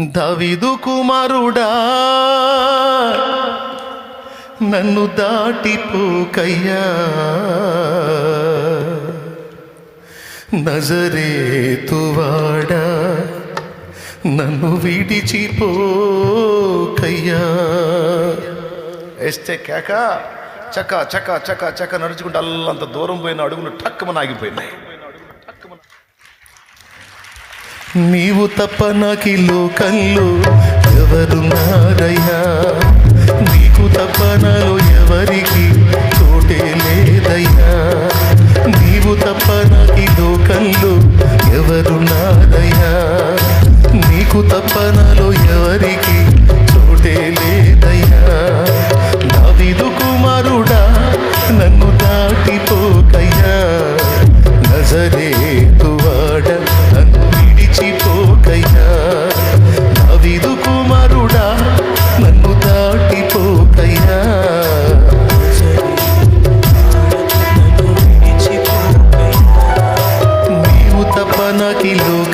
దవిదు కుమారుడా నన్ను దాటిపోకయ్యా నజరేతువాడా నన్ను విడిచిపోకయ్యా వేస్తే కేక చక చక చక చక నడుచుకుంటూ అల్లంత దూరం పోయిన అడుగులు టక్కుమని ఆగిపోయినాయి. నీవు తప్ప నాకి లోకంలో ఎవరున్నారయ్యా నీకు తప్ప నాలో ఎవరికి చోటే లేదయ్యా? నీవు తప్ప నాకి ఎవరు ఎవరున్నారయ్యా నీకు తప్ప నాలో ఎవరికి చోటే లేదయ్యా?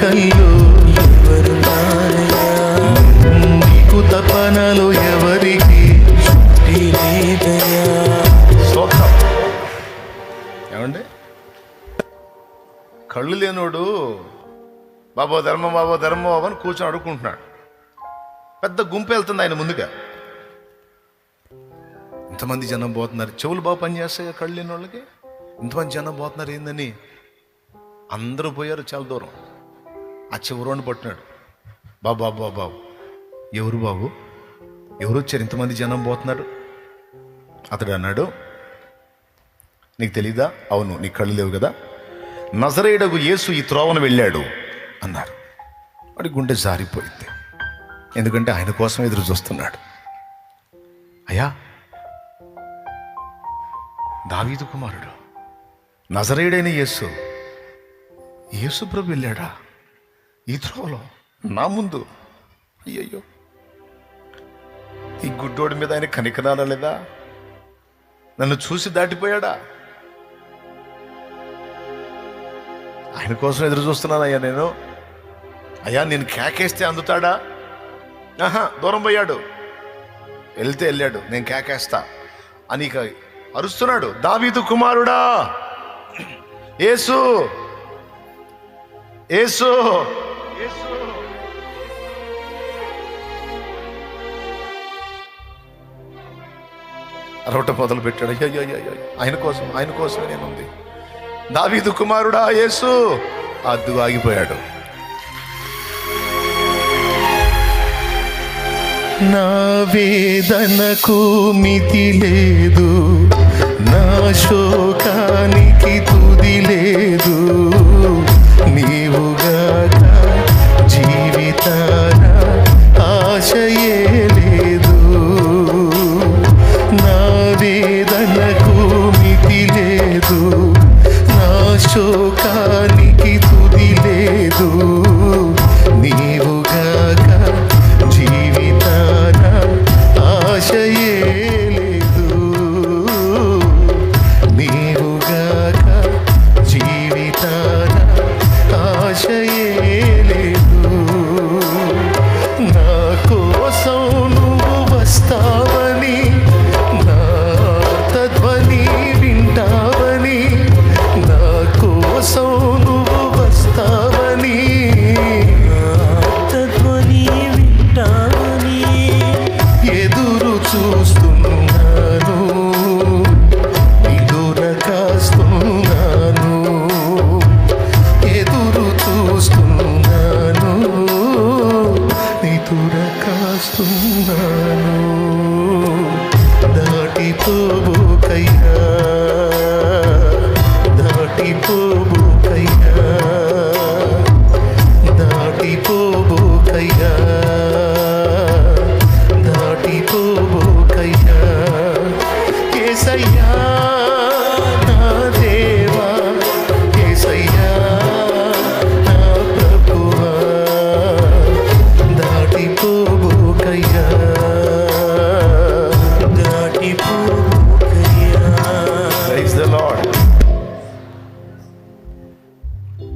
నాకి లోకంలో నీకు తప్ప నాలో ఎవరికి? ఏమండి? కళ్ళు లేనోడు బాబో ధర్మం బాబో ధర్మం బాబు అని కూర్చొని అడుక్కుంటున్నాడు. పెద్ద గుంపు వెళ్తుంది ఆయన ముందుగా. ఇంతమంది జనం పోతున్నారు చెవులు బాగా పనిచేస్తాయి కళ్ళు లేని వాళ్ళకి ఇంతమంది జనం పోతున్నారు ఏందని? అందరూ పోయారు చాలా దూరం. ఆ చివరోని పట్టినాడు బాబు బాబు బాబు బాబు. ఎవరు బాబు? ఎవరు వచ్చారు? ఇంతమంది జనం పోతున్నారు. అతడు అన్నాడు నీకు తెలీదా? అవును నీ కళ్ళు లేవు కదా? నజరేయుడకు యేసు ఈ త్రోవను వెళ్ళాడు అన్నారు. వాడి గుండె జారిపోయింది. ఎందుకంటే ఆయన కోసం ఎదురు చూస్తున్నాడు. అయ్యా దావీదు కుమారుడు నజరేయుడైన యేసు యేసు ప్రభు వెళ్ళాడా? ఈ త్రోవలో? నా ముందు? అయ్యయ్యో. ఈ గుడ్డోడి మీద ఆయన కనికరాలా లేదా? నన్ను చూసి దాటిపోయాడా? ఆయన కోసం ఎదురు చూస్తున్నానయ్యా నేను. అయ్యా నేను కేకేస్తే అందుతాడా? ఆహా దూరం పోయాడు. వెళ్తే వెళ్ళాడు. నేను కేకేస్తా. అని ఇక అరుస్తున్నాడు. దావీదు కుమారుడా! ఏసు ఏసు అరవట మొదలు పెట్టాడు అయ్యో అయ్యో ఆయన కోసం ఆయన కోసమే నేనుంది. దావీదు కుమారుడా యేసు. అద్దు ఆగిపోయాడు. నా వేదనకు మితి లేదు. నా శోకానికి తుది లేదు. താര ആശയ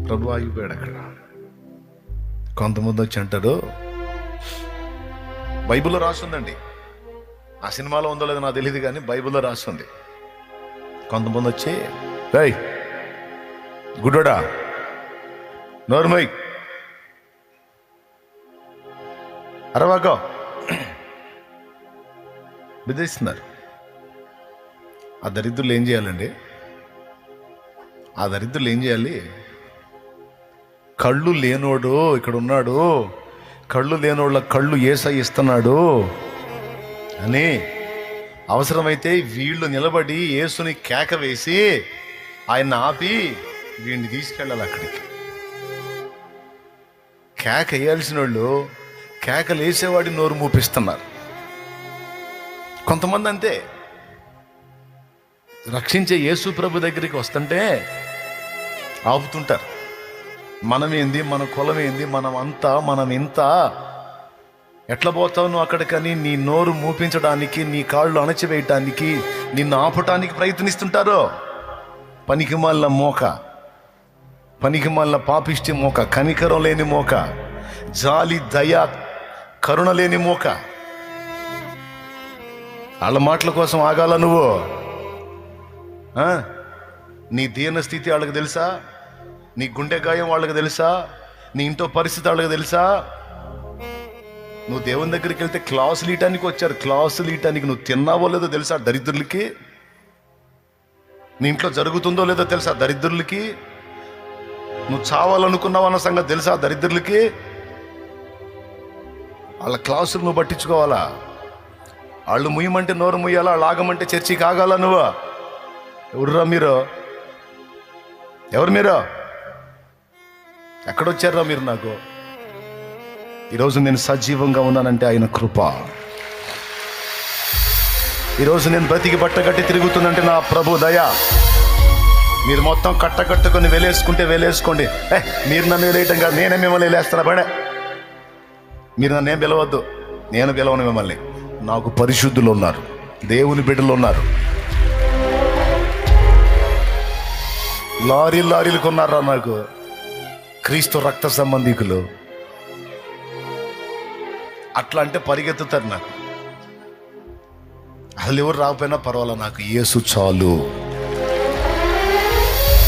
ప్రభు ఆగిపోయాడు అక్కడ. కొంతమంది వచ్చి అంటారు బైబిల్లో రాస్తుందండి ఆ సినిమాలో ఉందో లేదో నాకు తెలియదు కానీ బైబిల్లో రాస్తుంది కొంతమంది వచ్చి రై గుడ్డోడా నోర్మై అరవాకో బెదిరిస్తున్నారు. ఆ దరిద్రులు ఏం చేయాలండి? ఆ దరిద్రులు ఏం చేయాలి? కళ్ళు లేనోడు ఇక్కడ ఉన్నాడు కళ్ళు లేనోళ్ళ కళ్ళు ఏసై ఇస్తున్నాడు. అని అవసరమైతే వీళ్ళు నిలబడి యేసుని కేక వేసి ఆయన ఆపి వీడిని తీసుకెళ్ళాలి అక్కడికి. కేక వేయాల్సిన వాళ్ళు కేకలు వేసేవాడి నోరు మూపిస్తున్నారు. కొంతమంది అంతే. రక్షించే యేసు ప్రభు దగ్గరికి వస్తుంటే ఆపుతుంటారు. మనమేంది? మన కులమేంది? మనం అంతా మనం ఇంత ఎట్లా పోతావు నువ్వు అక్కడికని? నీ నోరు మూపించడానికి నీ కాళ్ళు అణచివేయటానికి నిన్ను ఆపటానికి ప్రయత్నిస్తుంటారో? పనికి మళ్ళ మోక. పనికి మళ్ళ పాపిష్టి మోక. కనికరం లేని మోక. జాలి దయ కరుణ లేని మోక. వాళ్ళ మాటల కోసం ఆగాల నువ్వు? నీ దీన స్థితి వాళ్ళకి తెలుసా? నీ గుండె గాయం వాళ్ళకి తెలుసా? నీ ఇంట్లో పరిస్థితి వాళ్ళకి తెలుసా? నువ్వు దేవుని దగ్గరికి వెళ్తే క్లాసులు ఇయటానికి వచ్చారు. క్లాసులు ఇయటానికి నువ్వు తిన్నావో లేదో తెలుసా దరిద్రులకి? నీ ఇంట్లో జరుగుతుందో లేదో తెలుసా దరిద్రులకి? నువ్వు చావాలనుకున్నావు అన్న సంగతి తెలుసా దరిద్రులకి? వాళ్ళ క్లాసులు నువ్వు పట్టించుకోవాలా? వాళ్ళు ముయ్యమంటే నోరు ముయ్యాలా? వాళ్ళు ఆగమంటే చర్చికి ఆగాల నువ్వు? ఎవరురా మీరు? ఎవరు మీరు? ఎక్కడొచ్చారా మీరు నాకు? ఈరోజు నేను సజీవంగా ఉన్నానంటే ఆయన కృప. ఈరోజు నేను బ్రతికి బట్ట కట్టి తిరుగుతుందంటే నా ప్రభు దయ. మీరు మొత్తం కట్టకట్టుకొని వెలేసుకుంటే వెలేసుకోండి. ఏ మీరు నన్ను వెళ్ళేయటం కాదు నేనే మిమ్మల్ని వెళ్ళేస్తాను బడే మీరు నన్ను ఏం పిలవద్దు నేను పిలవను మిమ్మల్ని. నాకు పరిశుద్ధులు ఉన్నారు దేవుని బిడ్డలు ఉన్నారు. లారీలు లారీలు కొన్నారా నాకు. క్రీస్తు రక్త సంబంధికులు. అట్లా అంటే పరిగెత్తుతారు నాకు. అసలు ఎవరు రాకపోయినా పర్వాలా నాకు. యేసు చాలు.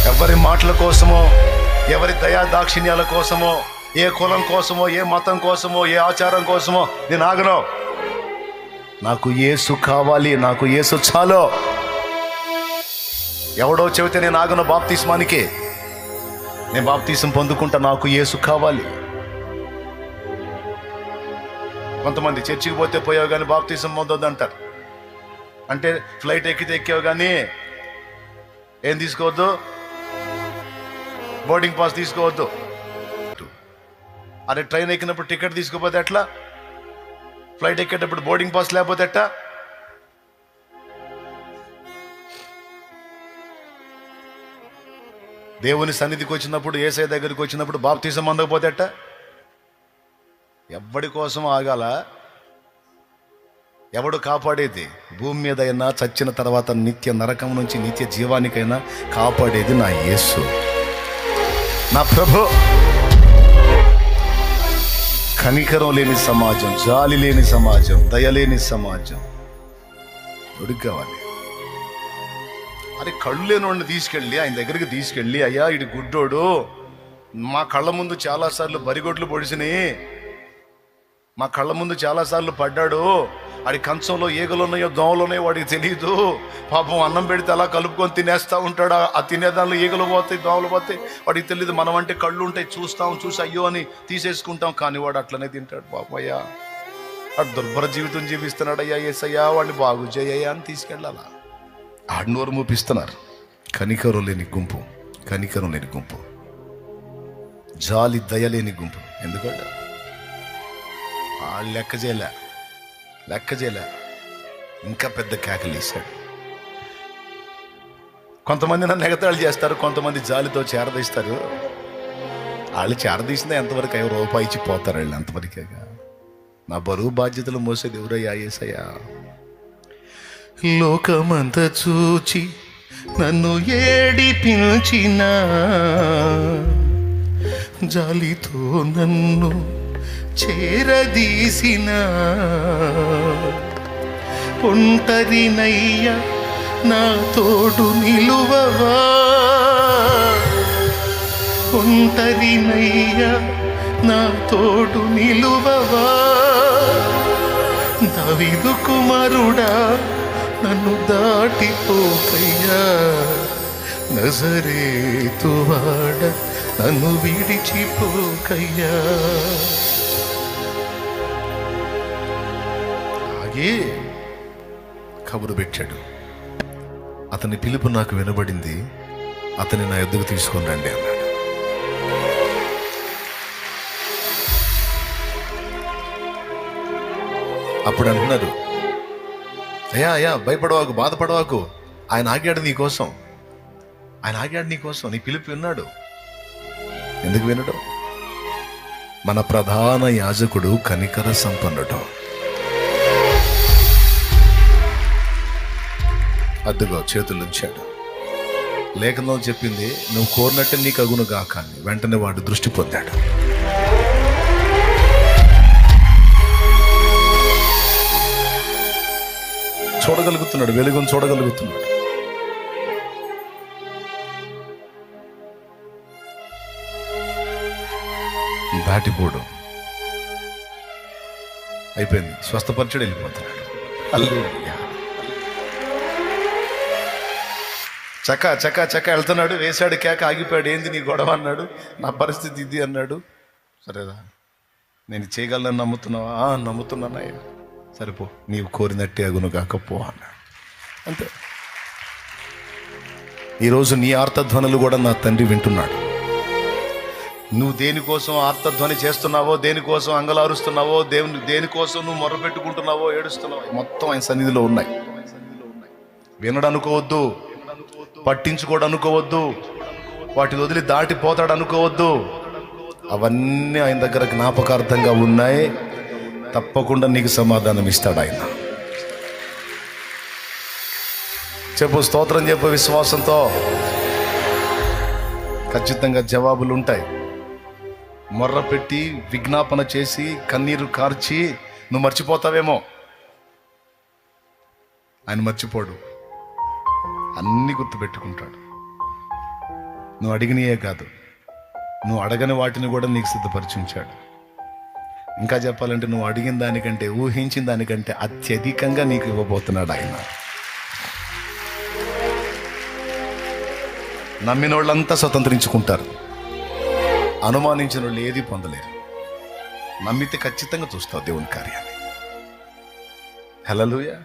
ఎవరి మాటల కోసమో ఎవరి దయా దాక్షిణ్యాల కోసమో ఏ కులం కోసమో ఏ మతం కోసమో ఏ ఆచారం కోసమో నేను ఆగను. నాకు ఏసు కావాలి నాకు ఏసు చాలు. ఎవడో చెబితే నేను ఆగను బాప్తిస్మానికి. నేను బాప్తీసం పొందుకుంటా నాకు యేసు కావాలి. కొంతమంది చర్చికి పోతే పోయావు కానీ బాప్తీసం పొందొద్దు అంటారు అంటే ఫ్లైట్ ఎక్కితే ఎక్కావు కానీ ఏం తీసుకోవద్దు? బోర్డింగ్ పాస్ తీసుకోవద్దు. అరే ట్రైన్ ఎక్కినప్పుడు టికెట్ తీసుకోపోతే ఎట్లా? ఫ్లైట్ ఎక్కేటప్పుడు బోర్డింగ్ పాస్ లేకపోతే ఎట్టా? దేవుని సన్నిధికి వచ్చినప్పుడు ఏసఐ దగ్గరికి వచ్చినప్పుడు బాప్తీసం అందకపోతేట? ఎవడి కోసం ఆగాల? ఎవడు కాపాడేది? భూమి మీద అయినా చచ్చిన తర్వాత నిత్య నరకం నుంచి నిత్య జీవానికైనా కాపాడేది నా యేసు. నా ప్రభు కనికరం లేని సమాజం జాలి లేని సమాజం దయలేని సమాజం. ఎవడికి కావాలి. అరే కళ్ళు వాడిని తీసుకెళ్ళి ఆయన దగ్గరికి తీసుకెళ్ళి అయ్యా ఇటు గుడ్డోడు. మా కళ్ళ ముందు చాలాసార్లు బరిగొడ్లు పొడిసినాయి. మా కళ్ళ ముందు చాలాసార్లు పడ్డాడు. ఆడి కంచంలో ఈగలు ఉన్నాయో దోమలు ఉన్నాయో వాడికి తెలియదు పాపం అన్నం పెడితే అలా కలుపుకొని తినేస్తా ఉంటాడు? ఆ- ఆ తినేదానిలో ఈగలు పోతాయి దోమలు పోతాయి. వాడికి తెలియదు మనం అంటే కళ్ళు ఉంటాయి చూస్తాం చూసి అయ్యో అని తీసేసుకుంటాం. కానీ వాడు అట్లనే తింటాడు పాపం అయ్యా. వాడు దుర్భర జీవితం జీవిస్తున్నాడు అయ్యా ఏసయ్యా వాడిని బాగు చేయయ్యా అని తీసుకెళ్ళాలా? ఆడినోరు మూపిస్తున్నారు. కనికరం లేని గుంపు కనికరం లేని గుంపు. జాలి దయ లేని గుంపు. ఎందుకంటే వాళ్ళు లెక్క చేయలే లెక్క చేయలే. ఇంకా పెద్ద కేకలేసాడు కొంతమంది నన్ను ఎగతాళి చేస్తారు కొంతమంది జాలితో చేరదీస్తారు. వాళ్ళు చేరదీసిన ఎంతవరకు అయ్యో రూపాయి ఇచ్చి పోతారు వాళ్ళు అంతవరకేగా. నా బరువు బాధ్యతలు మోసేది ఎవరయ్యా ఏసయ్యా? లోకమంత చూచి నన్ను ఏడి పిలిచిన. జాలితో నన్ను చేరదీసిన. ఒంటరినయ్య నా తోడు నిలువవా. ఒంటరినయ్య నా తోడు నిలువవా. దవిదు కుమారుడా నన్ను దాటిపోకయ్యా. నజరేతువాడ నన్ను విడిచిపోకయ్యా. ఆగే కబురు పెట్టాడు. అతని పిలుపు నాకు వినబడింది. అతని నా ఎద్దుకు తీసుకొని రండి అన్నాడు. అప్పుడు అంటున్నారు అయ్యా అయ్యా భయపడవాకు బాధపడవాకు. ఆయన ఆగాడు నీ కోసం. ఆయన ఆగాడు నీ కోసం. నీ పిలుపు విన్నాడు. ఎందుకు వినడు? మన ప్రధాన యాజకుడు కనికర సంపన్నుడు. అద్దుగో చేతులు ఉంచాడు. లేఖనం చెప్పింది నువ్వు కోరినట్టే నీకు అగును గాక వెంటనే వాడు దృష్టి పొందాడు. చూడగలుగుతున్నాడు వెలుగును చూడగలుగుతున్నాడు. దాటిపోవడం అయిపోయింది. స్వస్థపరచడు వెళ్ళిపోతున్నాడు. హల్లెలూయా. చక్క చక్క చక్క వెళ్తున్నాడు వేశాడు కేక ఆగిపోయాడు. ఏంది నీ గొడవ అన్నాడు. నా పరిస్థితి ఇది అన్నాడు. సరేరా నేను చేయగలను నమ్ముతున్నావా? నమ్ముతున్నానయ్యా. సరిపో నీవు కోరినట్టే అగును కాకపో అన్నాడు. అంతే. ఈరోజు నీ ఆర్తధ్వనులు కూడా నా తండ్రి వింటున్నాడు. నువ్వు దేనికోసం ఆర్తధ్వని చేస్తున్నావో దేనికోసం అంగలారుస్తున్నావో దేవుని దేనికోసం నువ్వు మొరపెట్టుకుంటున్నావో ఏడుస్తున్నావో మొత్తం ఆయన సన్నిధిలో ఉన్నాయి. వినడు అనుకోవద్దు పట్టించుకోడు అనుకోవద్దు వాటిని వదిలి దాటిపోతాడు అనుకోవద్దు అవన్నీ ఆయన దగ్గర జ్ఞాపకార్థంగా ఉన్నాయి. తప్పకుండా నీకు సమాధానం ఇస్తాడు ఆయన. చెప్పు స్తోత్రం చెప్పు విశ్వాసంతో. ఖచ్చితంగా జవాబులు ఉంటాయి. మొర్ర పెట్టి విజ్ఞాపన చేసి కన్నీరు కార్చి నువ్వు మర్చిపోతావేమో. ఆయన మర్చిపోడు. అన్ని గుర్తుపెట్టుకుంటాడు. నువ్వు అడిగినయే కాదు. నువ్వు అడగని వాటిని కూడా నీకు సిద్ధపరిచి ఉంచాడు. ఇంకా చెప్పాలంటే నువ్వు అడిగిన దానికంటే ఊహించిన దానికంటే అత్యధికంగా నీకు ఇవ్వబోతున్నాడు ఆయన. నమ్మిన వాళ్ళంతా స్వతంత్రించుకుంటారు. అనుమానించిన వాళ్ళు ఏది పొందలేరు. నమ్మితే ఖచ్చితంగా చూస్తావు దేవుని కార్యాన్ని. హలలుయా